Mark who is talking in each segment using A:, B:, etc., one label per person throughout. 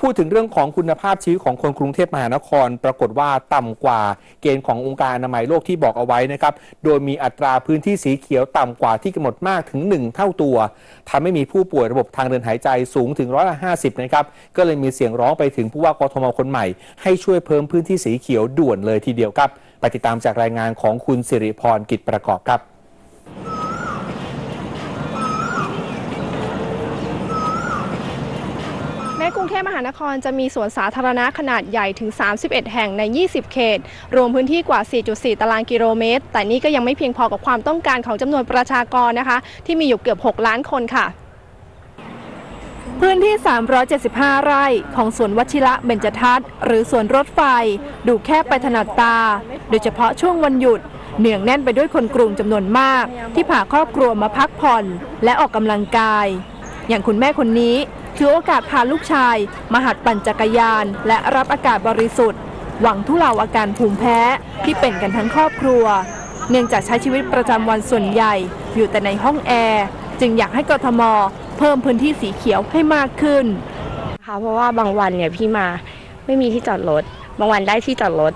A: พูดถึงเรื่องของคุณภาพชีวิตของคนกรุงเทพมหานคร ปรากฏว่าต่ำกว่าเกณฑ์ขององค์การอนามัยโลกที่บอกเอาไว้นะครับ โดยมีอัตราพื้นที่สีเขียวต่ำกว่าที่กำหนดมากถึง 1 เท่าตัวทำให้มีผู้ป่วยระบบทางเดินหายใจสูงถึงร้อยละ50นะครับ ก็เลยมีเสียงร้องไปถึงผู้ว่ากทมคนใหม่ ให้ช่วยเพิ่มพื้นที่สีเขียวด่วนเลยทีเดียวครับ ไปติดตามจากรายงานของคุณสิริพรกิจประกอบครับ
B: รุงเทพมหานครจะมีสวนสาธารณะขนาดใหญ่ถึง 31 แห่งใน 20 เขต รวมพื้นที่กว่า 4.4 ตารางกิโลเมตร แต่นี่ก็ยังไม่เพียงพอกับความต้องการของจำนวนประชากรนะคะ ที่มีอยู่เกือบ 6 ล้านคนค่ะ พื้นที่ 375 ไร่ของสวนวชิระเบญจทัศน์หรือสวนรถไฟ ดูแคบไปถนัดตา โดยเฉพาะช่วงวันหยุดเนืองแน่นไปด้วยคนกรุงจำนวนมาก ที่พาครอบครัวมาพักผ่อน และออกกำลังกาย อย่างคุณแม่คนนี้ ถือโอกาสพาลูกชาย มาหัดปั่นจักรยาน และรับอากาศบริสุทธิ์ หวังทุเลาอาการภูมิแพ้ที่เป็นกันทั้งครอบครัว เนื่องจากใช้ชีวิตประจำวันส่วนใหญ่ อยู่แต่ในห้องแอร์จึงอยากให้กทม เพิ่มพื้นที่สีเขียวให้มากขึ้น
C: ค่ะเพราะว่าบางวันเนี่ยพี่มาไม่มีที่จอดรถบางวันได้ที่จอดรถ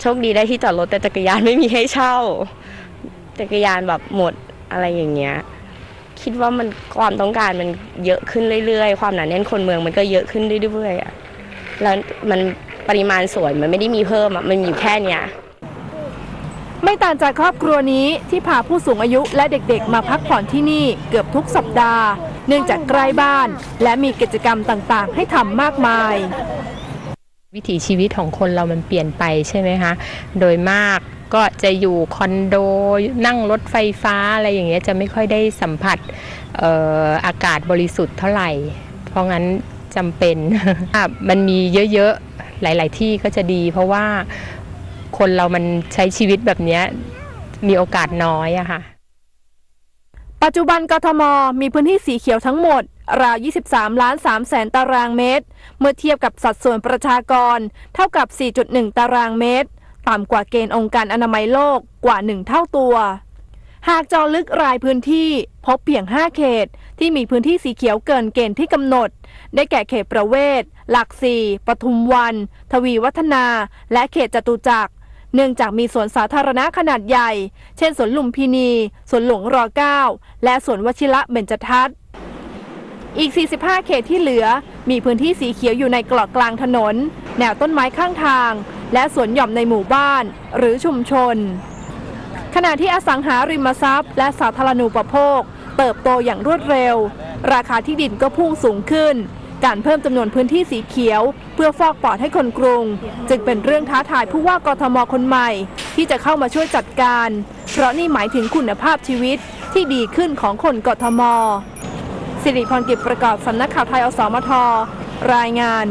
C: โชคดีได้ที่จอดรถแต่จักรยานไม่มีให้เช่า จักรยานแบบหมดอะไรอย่างเงี้ย คิดว่ามันความต้องการมันเยอะขึ้นเรื่อยๆ ความหนาแน่นคนเมืองมันก็เยอะขึ้นเรื่อยๆอะแล้วมันปริมาณสวนมันไม่ได้มีเพิ่มอะมันมีอยู่แค่เนี้ย
B: ไม่ต่างจากครอบครัวนี้ที่พาผู้สูงอายุและเด็กๆ มาพักผ่อนที่นี่เกือบทุกสัปดาห์ เนื่องจากใกล้บ้าน และมีกิจกรรมต่างๆ ให้ทำมากมาย
D: วิถีชีวิตของคนเรามันเปลี่ยนไปใช่ไหมคะ โดยมาก ก็จะอยู่คอนโดนั่งรถไฟฟ้าอะไรอย่างเงี้ยจะไม่ค่อยได้สัมผัสเอออากาศบริสุทธิ์เท่าไหร่ เพราะงั้นจำเป็น มันมีเยอะๆ หลาย ๆ ที่ก็จะดี เพราะว่าคนเรามันใช้ชีวิตแบบเนี้ยมีโอกาสน้อยอะค่ะ
B: ปัจจุบันกทม มีพื้นที่สีเขียวทั้งหมด ราว 23 ล้าน3แสนตารางเมตร เมื่อเทียบกับสัดส่วนประชากร เท่ากับ 4.1 ตารางเมตร ต่ำกว่าเกณฑ์องค์การอนามัยโลกกว่า 1 เท่าตัว หากเจอลึกรายพื้นที่พบเพียง 5 เขต ที่มีพื้นที่สีเขียวเกินเกณฑ์ที่กำหนด ได้แก่เขตประเวศ หลักสี่ปทุมวัน ทวีวัฒนา และเขตจตุจักรเนื่องจากมีสวนสาธารณะขนาดใหญ่ เช่นสวนลุมพินี สวนหลวงร9และสวนวชิระเบญจทัศน์ อีก 45 เขตที่เหลือ มีพื้นที่สีเขียวอยู่ในเกาะกลางถนน แนวต้นไม้ข้างทาง และสวนหย่อมในหมู่บ้านหรือชุมชน ขณะที่อสังหาริมทรัพย์ และสาธารณูปโภค เติบโตอย่างรวดเร็ว ราคาที่ดินก็พุ่งสูงขึ้น การเพิ่มจำนวนพื้นที่สีเขียว เพื่อฟอกปอดให้คนกรุง จึงเป็นเรื่องท้าทายผู้ว่ากทมคนใหม่ ที่จะเข้ามาช่วยจัดการ เพราะนี่หมายถึงคุณภาพชีวิตที่ดีขึ้นของคนกทมสิริพรกิจประกอบสำนักข่าวไทยอสมทรายงาน